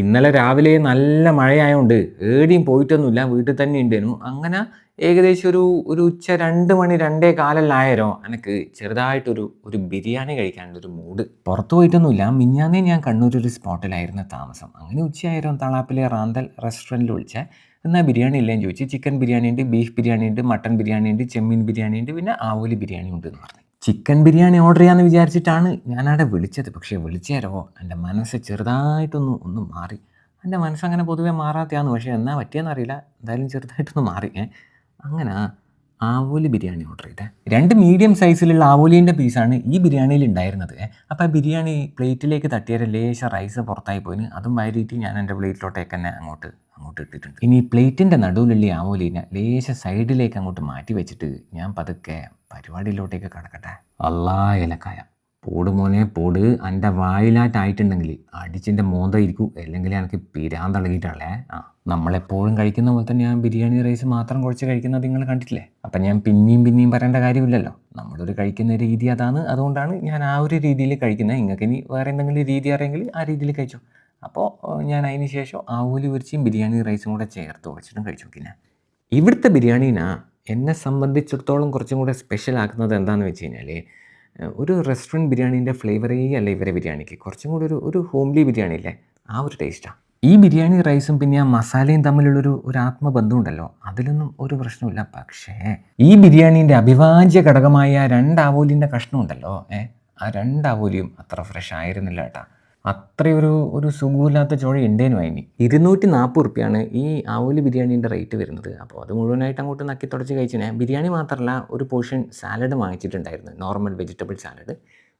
ഇന്നലെ രാവിലെ നല്ല മഴയായതുകൊണ്ട് ഏടിയും പോയിട്ടൊന്നുമില്ല വീട്ടിൽ തന്നെ ഉണ്ടേനു അങ്ങനെ ഏകദേശം ഒരു ഒരു ഉച്ച രണ്ട് മണി രണ്ടേ കാലല്ലായാലോ എനിക്ക് ചെറുതായിട്ടൊരു ഒരു ബിരിയാണി കഴിക്കാനുള്ള ഒരു മൂഡ്. പുറത്തു പോയിട്ടൊന്നുമില്ല. മിഞ്ഞാന്നേ ഞാൻ കണ്ണൂർ ഒരു സ്പോട്ടിലായിരുന്നു താമസം. അങ്ങനെ ഉച്ചയായിരുന്നു തളാപ്പിലെ റാന്തൽ റെസ്റ്റോറന്റിൽ വിളിച്ചേ. എന്നാൽ ബിരിയാണി ഇല്ലേന്ന് ചോദിച്ചു. ചിക്കൻ ബിരിയാണി ഉണ്ട് ബീഫ് ബിരിയാണി ഉണ്ട് മട്ടൻ ബിരിയാണി ഉണ്ട് ചെമ്മീൻ ബിരിയാണി ഉണ്ട് പിന്നെ ആവോലി ബിരിയാണി ഉണ്ട് എന്ന് പറഞ്ഞു. ചിക്കൻ ബിരിയാണി ഓർഡർ ചെയ്യാമെന്ന് വിചാരിച്ചിട്ടാണ് ഞാനവിടെ വിളിച്ചത്. പക്ഷേ വിളിച്ചേരവോ എന്റെ മനസ്സ് ചെറുതായിട്ടൊന്ന് ഒന്ന് മാറി. എന്റെ മനസ്സങ്ങനെ പൊതുവേ മാറാത്തയാന്ന്. പക്ഷേ എന്നാ പറ്റിയെന്നറിയില്ല. എന്തായാലും ചെറുതായിട്ടൊന്ന് മാറി. അങ്ങനെ. ആവോലി ബിരിയാണി ഓർഡർ ചെയ്തേ. രണ്ട് മീഡിയം സൈസിലുള്ള ആവോലിന്റെ പീസാണ് ഈ ബിരിയാണിയിൽ ഉണ്ടായിരുന്നത്. അപ്പോൾ ആ ബിരിയാണി പ്ലേറ്റിലേക്ക് തട്ടിയൊരു ലേശ റൈസ് പുറത്തായി പോയിന്. അതും വയറിയിട്ട് ഞാൻ എന്റെ പ്ലേറ്റിലോട്ടേക്ക് തന്നെ അങ്ങോട്ട് അങ്ങോട്ട് ഇട്ടിട്ടുണ്ട്. ഇനി പ്ലേറ്റിന്റെ നടുവിലുള്ള ആവോലിനെ ലേശ സൈഡിലേക്ക് അങ്ങോട്ട് മാറ്റി വെച്ചിട്ട് ഞാൻ പതുക്കെ പരിപാടിയിലോട്ടേക്ക് കടക്കട്ടെ. അല്ലാ ഇലക്കായ പോട് മോനെ പോട്. എന്റെ വായിലാറ്റായിട്ടുണ്ടെങ്കിൽ അടിച്ചിന്റെ മോന്ത ഇരിക്കും അല്ലെങ്കിൽ എനിക്ക് പിരാൻ തളകിയിട്ടുള്ളേ ആ നമ്മളെപ്പോഴും കഴിക്കുന്ന പോലെ തന്നെ ഞാൻ ബിരിയാണി റൈസ് മാത്രം കുറച്ച് കഴിക്കുന്നത് നിങ്ങൾ കണ്ടിട്ടില്ലേ? അപ്പം ഞാൻ പിന്നെയും പിന്നെയും പറയേണ്ട കാര്യമില്ലല്ലോ. നമ്മളൊരു കഴിക്കുന്ന രീതി അതാണ്. അതുകൊണ്ടാണ് ഞാൻ ആ ഒരു രീതിയിൽ കഴിക്കുന്നത്. നിങ്ങൾക്ക് ഇനി വേറെ എന്തെങ്കിലും രീതി അറിയെങ്കിൽ ആ രീതിയിൽ കഴിച്ചു. അപ്പോൾ ഞാൻ അതിന് ശേഷം ആവൂലി പൊരിച്ചും ബിരിയാണി റൈസും കൂടെ ചേർത്ത് കുറച്ചിട്ടും കഴിച്ചു നോക്കിനാ ഇവിടുത്തെ ബിരിയാണീനാ എന്നെ സംബന്ധിച്ചിടത്തോളം കുറച്ചും കൂടെ സ്പെഷ്യൽ ആക്കുന്നത് എന്താണെന്ന് വെച്ച് കഴിഞ്ഞാൽ ഒരു റെസ്റ്റോറന്റ് ബിരിയാണീന്റെ ഫ്ലേവറേ അല്ല ഇവരെ ബിരിയാണിക്ക്. കുറച്ചും കൂടി ഒരു ഒരു ഹോംലി ബിരിയാണി അല്ലേ ആ ഒരു ടേസ്റ്റാണ് ഈ ബിരിയാണി റൈസും പിന്നെ ആ മസാലയും തമ്മിലുള്ളൊരു ഒരു ആത്മബന്ധം ഉണ്ടല്ലോ. അതിലൊന്നും ഒരു പ്രശ്നമില്ല പക്ഷേ ഈ ബിരിയാണീന്റെ അഭിവാജ്യ ഘടകമായ രണ്ട് ആവോലിന്റെ കഷ്ണം ഉണ്ടല്ലോ ഏ ആ രണ്ട് ആവോലിയും അത്ര ഫ്രഷ് ആയിരുന്നില്ല കേട്ടാ. അത്രയൊരു ഒരു സുഖമില്ലാത്ത ചോഴ ഉണ്ടേനു അതിന് ഇരുന്നൂറ്റി നാൽപ്പത് റുപ്യാണ് ഈ ആവോലി ബിരിയാണീന്റെ റേറ്റ് വരുന്നത്. അപ്പോൾ അത് മുഴുവനായിട്ട് അങ്ങോട്ട് നക്കി തുടച്ച് കഴിച്ചു ഞാൻ ബിരിയാണി മാത്രമല്ല ഒരു portion salad വാങ്ങിച്ചിട്ടുണ്ടായിരുന്നു. Normal vegetable salad.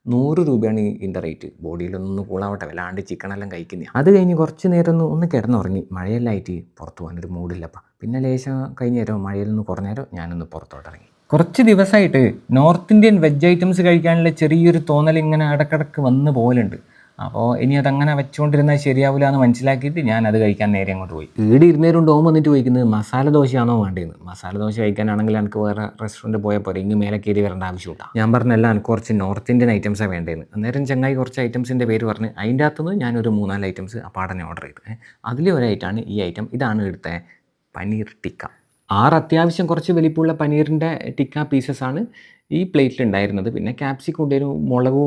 നൂറ് രൂപയാണ് ഇതിന്റെ റേറ്റ്. ബോഡിയിലൊന്നും കൂളാവട്ടെ. വല്ലാണ്ട് ചിക്കനെല്ലാം കഴിക്കുന്ന. അത് കഴിഞ്ഞ് കുറച്ച് നേരം ഒന്ന് ഒന്ന് കിടന്നുറങ്ങി. മഴയെല്ലാം ആയിട്ട് പുറത്ത് പോകാനൊരു മൂഡില്ലപ്പം പിന്നെ ലേശം കഴിഞ്ഞ നേരം നിന്ന് കുറഞ്ഞ നേരം ഞാനൊന്ന് പുറത്തോട്ട് ഇറങ്ങി കുറച്ച് ദിവസമായിട്ട് നോർത്ത് ഇന്ത്യൻ വെജ് ഐറ്റംസ് കഴിക്കാനുള്ള ചെറിയൊരു തോന്നൽ ഇങ്ങനെ ഇടക്കിടക്ക് വന്ന് പോലുണ്ട് അപ്പോൾ ഇനി അതങ്ങനെ വെച്ചുകൊണ്ടിരുന്നാൽ ശരിയാവില്ല എന്ന് മനസ്സിലാക്കിയിട്ട് ഞാൻ അത് കഴിക്കാൻ നേരെ അങ്ങോട്ട് പോയി. വീട് ഇരുന്നേരും ഡോം വന്നിട്ട് ചോദിക്കുന്നത് മസാല ദോശയാണോ വേണ്ടതെന്ന് മസാല ദോശ കഴിക്കാനാണെങ്കിൽ എനിക്ക് വേറെ റെസ്റ്റോറന്റ് പോയാൽ പോരെ. ഇങ്ങ് മേലെ കയറി വരേണ്ട ആവശ്യമില്ല. ഞാൻ പറഞ്ഞല്ല എനിക്ക് കുറച്ച് നോർത്ത് ഇന്ത്യൻ ഐറ്റംസാണ് വേണ്ടതെന്ന് അന്നേരം ചങ്ങായി കുറച്ച് ഐറ്റംസിന്റെ പേര് പറഞ്ഞ് അതിന്റെ അകത്തുനിന്ന് ഞാനൊരു മൂന്നാൽ ഐറ്റംസ് അപ്പാടനെ ഓർഡർ ചെയ്തു. അതിൽ ഒരൈറ്റാണ് ഈ ഐറ്റം ഇതാണ് എടുത്തത് പനീർ ടിക്ക. ആറ് അത്യാവശ്യം കുറച്ച് വലിപ്പമുള്ള പനീറിന്റെ ടിക്ക ആണ് ഈ പ്ലേറ്റിൽ ഉണ്ടായിരുന്നത് പിന്നെ ക്യാപ്സിക്കം ഉണ്ടായിരുന്നു മുളക്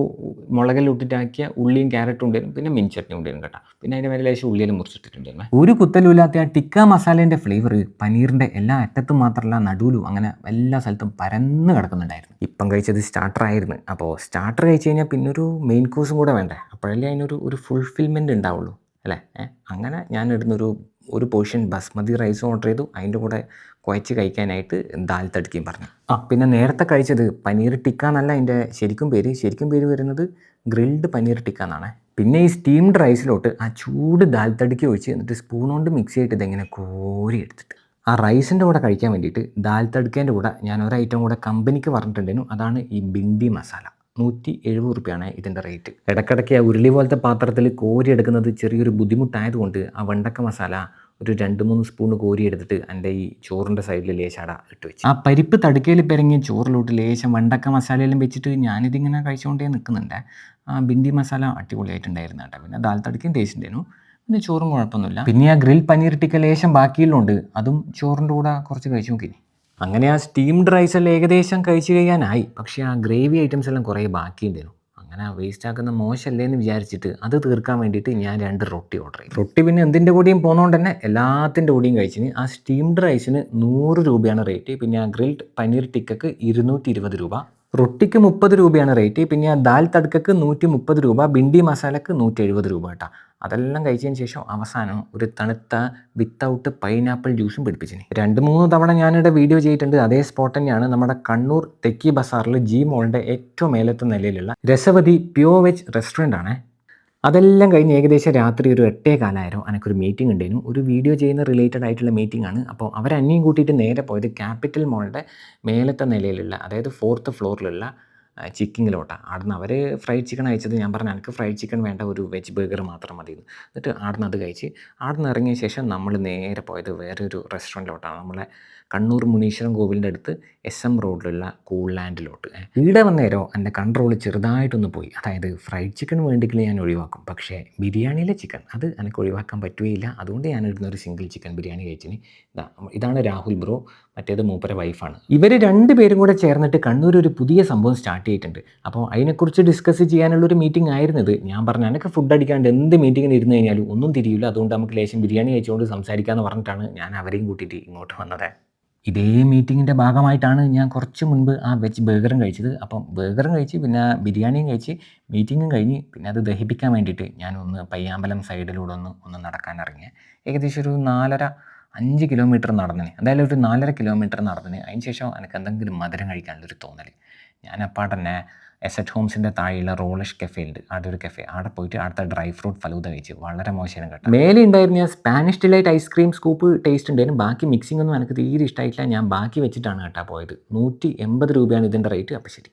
മുളകെല്ലാം ഇട്ടിട്ടാക്കിയ ഉള്ളിയും ക്യാരറ്റും ഉണ്ടായിരുന്നു പിന്നെ മിൻ ചട്നി ഉണ്ടായിരുന്നു കേട്ടോ. പിന്നെ അതിന്റെ മേലെ ലേശം ഉള്ളിയിലും മുറിച്ചിട്ടിട്ടുണ്ടായിരുന്നു. ഒരു കുത്തലുമില്ലാത്ത ആ ടിക്ക മസാലേന്റെ ഫ്ലേവർ പനീറിന്റെ എല്ലാ അറ്റത്തും മാത്രമല്ല നടുവിലും അങ്ങനെ എല്ലാ സ്ഥലത്തും പരന്ന് കിടക്കുന്നുണ്ടായിരുന്നു. ഇപ്പം കഴിച്ചത് സ്റ്റാർട്ടർ ആയിരുന്നു. അപ്പോൾ സ്റ്റാർട്ടർ കഴിച്ച് കഴിഞ്ഞാൽ പിന്നെ ഒരു മെയിൻ കോഴ്സും കൂടെ വേണ്ടേ? അപ്പോഴല്ലേ അതിനൊരു ഒരു ഫുൾഫിൽമെന്റ് ഉണ്ടാവുള്ളൂ അല്ലേ? അങ്ങനെ ഞാൻ ഇടുന്നൊരു ഒരു പോർഷൻ ബസ്മതി റൈസ് ഓർഡർ ചെയ്തു. അതിന്റെ കൂടെ കുഴച്ച് കഴിക്കാനായിട്ട് ദാൽ തടുക്കുകയും പറഞ്ഞു. ആ പിന്നെ നേരത്തെ കഴിച്ചത് പനീർ ടിക്ക എന്നല്ല അതിന്റെ ശരിക്കും പേര്. ശരിക്കും പേര് വരുന്നത് ഗ്രിൽഡ് പനീർ ടിക്ക എന്നാണ്. പിന്നെ ഈ സ്റ്റീംഡ് റൈസിലോട്ട് ആ ചൂട് ദാൽ തടുക്കി ഒഴിച്ച് എന്നിട്ട് സ്പൂൺ കൊണ്ട് മിക്സ് ചെയ്തിട്ട് ഇതെങ്ങനെ കോരി എടുത്തിട്ട്. ആ റൈസിന്റെ കൂടെ കഴിക്കാൻ വേണ്ടിയിട്ട് ദാൽ തടുക്കേന്റെ കൂടെ ഞാൻ ഒരു ഐറ്റം കൂടെ കമ്പനിക്ക് പറഞ്ഞിട്ടുണ്ടായിരുന്നു. അതാണ് ഈ ബിണ്ടി മസാല. നൂറ്റി എഴുപത് റുപ്യാണ് ഇതിന്റെ റേറ്റ്. ഇടയ്ക്കിടയ്ക്ക് ആ ഉരുളി പോലത്തെ പാത്രത്തിൽ കോരി എടുക്കുന്നത് ചെറിയൊരു ബുദ്ധിമുട്ടായതുകൊണ്ട് ആ വെണ്ടക്ക മസാല ഒരു രണ്ട് മൂന്ന് സ്പൂൺ കോരി എടുത്തിട്ട് എന്റെ ഈ ചോറിന്റെ സൈഡിൽ ലേശാട ഇട്ട് വെച്ചു. ആ പരിപ്പ് തടുക്കയിൽ പെരങ്ങിയ ചോറിലോട്ട് ലേശം വെണ്ടക്ക മസാലയെല്ലാം വെച്ചിട്ട് ഞാനിതിങ്ങനെ കഴിച്ചുകൊണ്ടേ നിൽക്കുന്നുണ്ട് ആ ബിന്ദി മസാല അടിപൊളിയായിട്ടുണ്ടായിരുന്നു കേട്ടോ. പിന്നെ ദാൽ തടുക്കയും ടേസ്റ്റ് ഉണ്ടായിരുന്നു പിന്നെ ചോറും കുഴപ്പമൊന്നുമില്ല. പിന്നെ ആ ഗ്രിൽ പനീർ ടിക്ക ലേശം ബാക്കിയിലുണ്ട്. അതും ചോറിന്റെ കൂടെ കുറച്ച് കഴിച്ചു നോക്കി അങ്ങനെ ആ സ്റ്റീംഡ് റൈസ് എല്ലാം ഏകദേശം കഴിച്ചു കഴിയാനായി. പക്ഷേ ആ ഗ്രേവി ഐറ്റംസ് എല്ലാം കുറേ ബാക്കിയുണ്ടായിരുന്നു അങ്ങനെ വേസ്റ്റ് ആക്കുന്ന മോശമല്ലേ എന്ന് വിചാരിച്ചിട്ട് അത് തീർക്കാൻ വേണ്ടിയിട്ട് ഞാൻ രണ്ട് റൊട്ടി ഓർഡർ ചെയ്തു. റൊട്ടി പിന്നെ എന്തിന്റെ കൂടിയും പോകുന്നതുകൊണ്ട് തന്നെ എല്ലാത്തിന്റെ കൂടെയും കഴിച്ചിന്. ആ സ്റ്റീംഡ് റൈസിന് നൂറ് രൂപയാണ് റേറ്റ് പിന്നെ ആ ഗ്രിൽഡ് പനീർ ടിക്കക്ക് ഇരുന്നൂറ്റി ഇരുപത് രൂപ. റൊട്ടിക്ക് മുപ്പത് രൂപയാണ് റേറ്റ് പിന്നെ ആ ദാൽ തടുക്കക്ക് നൂറ്റി മുപ്പത് രൂപ. ബിണ്ടി മസാലക്ക് നൂറ്റി എഴുപത് രൂപ കേട്ടോ. അതെല്ലാം കഴിച്ചതിന് ശേഷം അവസാനം ഒരു തണുത്ത വിത്തൗട്ട് പൈനാപ്പിൾ ജ്യൂസും പിടിപ്പിച്ചിന് രണ്ട് മൂന്ന് തവണ ഞാനിവിടെ വീഡിയോ ചെയ്തിട്ടുണ്ട്. അതേ സ്പോട്ട് തന്നെയാണ് നമ്മുടെ കണ്ണൂർ തെക്കി ബസാറിൽ ജി മോളിന്റെ ഏറ്റവും മേലത്തെ നിലയിലുള്ള രസവതി പ്യോ വെജ് റെസ്റ്റോറന്റ് ആണ്. അതെല്ലാം കഴിഞ്ഞ് ഏകദേശം രാത്രി ഒരു എട്ടേ കാലമായിരുന്നു എനിക്കൊരു മീറ്റിംഗ് ഉണ്ടായിരുന്നു ഒരു വീഡിയോ ചെയ്യുന്ന റിലേറ്റഡ് ആയിട്ടുള്ള മീറ്റിംഗ് ആണ്. അപ്പോൾ അവരന്നെയും കൂട്ടിയിട്ട് നേരെ പോയത് ക്യാപിറ്റൽ മോളിന്റെ മേലത്തെ നിലയിലുള്ള അതായത് ഫോർത്ത് ഫ്ലോറിലുള്ള ചിക്കിങ്ങിലോട്ടാണ് ആടുന്ന് അവർ ഫ്രൈഡ് ചിക്കൻ അയച്ചത് ഞാൻ പറഞ്ഞു എനിക്ക് ഫ്രൈഡ് ചിക്കൻ വേണ്ട ഒരു വെജ് ബർഗർ മാത്രം മതി എന്ന്. എന്നിട്ട് ആടുന്ന് അത് കഴിച്ച് ആടുന്ന് ഇറങ്ങിയ ശേഷം നമ്മൾ നേരെ പോയത് വേറൊരു റെസ്റ്റോറന്റിലോട്ടാണ് നമ്മളെ കണ്ണൂർ മുനീശ്വരൻ കോവിലിന്റെ അടുത്ത് എസ് എം റോഡിലുള്ള കൂൾ ലാൻഡിലോട്ട്. ഇവിടെ വന്നേരോ എന്റെ കൺട്രോൾ ചെറുതായിട്ടൊന്ന് പോയി. അതായത് ഫ്രൈഡ് ചിക്കൻ വേണ്ടെങ്കിൽ ഞാൻ ഒഴിവാക്കും. പക്ഷേ ബിരിയാണിയിലെ ചിക്കൻ അത് എനിക്ക് ഒഴിവാക്കാൻ പറ്റുകയില്ല. അതുകൊണ്ട് ഞാൻ ഇടുന്ന ഒരു സിംഗിൾ ചിക്കൻ ബിരിയാണി കഴിച്ചിന്. ഇതാ ഇതാണ് രാഹുൽ ബ്രോ മറ്റേത് മൂപ്പര വൈഫാണ് ഇവർ രണ്ടുപേരും കൂടെ ചേർന്നിട്ട് കണ്ണൂർ ഒരു പുതിയ സംഭവം സ്റ്റാർട്ട് ചെയ്തിട്ടുണ്ട്. അപ്പോൾ അതിനെക്കുറിച്ച് ഡിസ്കസ് ചെയ്യാനുള്ള ഒരു മീറ്റിംഗ് ആയിരുന്നത് ഞാൻ പറഞ്ഞു എനിക്ക് ഫുഡ് അടിക്കാണ്ട് എന്ത് മീറ്റിങ്ങിന് ഇരുന്ന് കഴിഞ്ഞാലും ഒന്നും തിരിയില്ല അതുകൊണ്ട് നമുക്ക് ലേശം ബിരിയാണി കഴിച്ചുകൊണ്ട് സംസാരിക്കാമെന്ന് പറഞ്ഞിട്ടാണ് ഞാൻ അവരെയും കൂട്ടിയിട്ട് ഇങ്ങോട്ട് വന്നത്. ഇതേ മീറ്റിങ്ങിന്റെ ഭാഗമായിട്ടാണ് ഞാൻ കുറച്ച് മുൻപ് ആ വെജ് ബർഗറും കഴിച്ചത്. അപ്പം ബർഗറും കഴിച്ച് പിന്നെ ബിരിയാണിയും കഴിച്ച് മീറ്റിങ്ങും കഴിഞ്ഞ് പിന്നെ അത് ദഹിപ്പിക്കാൻ വേണ്ടിയിട്ട് ഞാനൊന്ന് പയ്യാമ്പലം സൈഡിലൂടെ ഒന്ന് ഒന്ന് നടക്കാൻ ഇറങ്ങി ഏകദേശം ഒരു നാലര അഞ്ച് കിലോമീറ്റർ നടന്നിന്. എന്തായാലും ഒരു നാലര കിലോമീറ്റർ നടന്നിന്. അതിന് ശേഷം എനിക്ക് എന്തെങ്കിലും മധുരം കഴിക്കാനുള്ളൊരു തോന്നൽ ഞാൻ അപ്പോൾ തന്നെ എസ് എറ്റ് ഹോംസിന്റെ താഴെയുള്ള റോളിഷ് കഫേ ഉണ്ട്. അവിടെ ഒരു കഫേ അവിടെ പോയിട്ട് അവിടുത്തെ ഡ്രൈ ഫ്രൂട്ട് ഫലൂത കഴിച്ച് വളരെ മോശം കേട്ടോ. മേലെ ഉണ്ടായിരുന്ന Spanish delight ice cream scoop taste ഉണ്ടായിരുന്നു. ബാക്കി മിക്സിംഗ് ഒന്നും എനിക്ക് തീരെ ഇഷ്ടമായിട്ടില്ല ഞാൻ ബാക്കി വെച്ചിട്ടാണ് കേട്ടോ പോയത്. നൂറ്റി എൺപത് രൂപയാണ് ഇതിന്റെ റേറ്റ് അപ്പോൾ ശരി.